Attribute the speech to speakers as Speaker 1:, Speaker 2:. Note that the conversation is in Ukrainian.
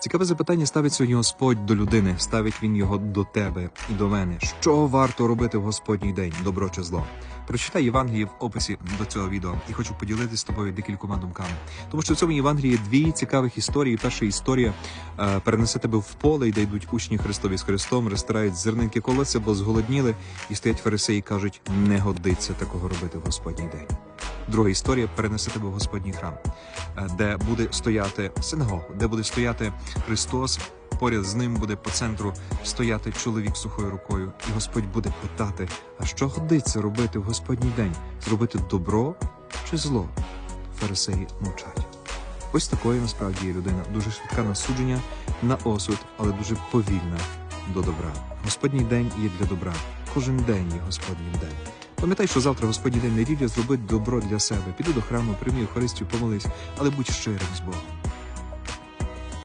Speaker 1: Цікаве запитання ставить сьогодні Господь до людини, ставить він його до тебе і до мене. Що варто робити в Господній день, добро чи зло? Прочитай Євангеліє в описі до цього відео і хочу поділитися з тобою декількома думками. Тому що в цьому Євангелії дві цікавих історії. Перша історія е, перенесе тебе в поле, де йдуть учні Христові з Христом, розтирають зернинки колося, бо зголодніли, і стоять фарисеї і кажуть, не годиться такого робити в Господній день. Друга історія перенесе тебе в Господній храм, е, де буде стояти синагога, де буде стояти Христос. Поряд з ним буде по центру стояти чоловік сухою рукою, і Господь буде питати: а що годиться робити в Господній день? Зробити добро чи зло? Фарисеї мовчать. Ось такою насправді є людина, дуже швидка на судження, на осуд, але дуже повільна до добра. Господній день є для добра. Кожен день є Господній день. Пам'ятай, що завтра Господній день неділя зробить добро для себе. Піди до храму, прийми Євхаристію, помолись, але будь щирим з Богом.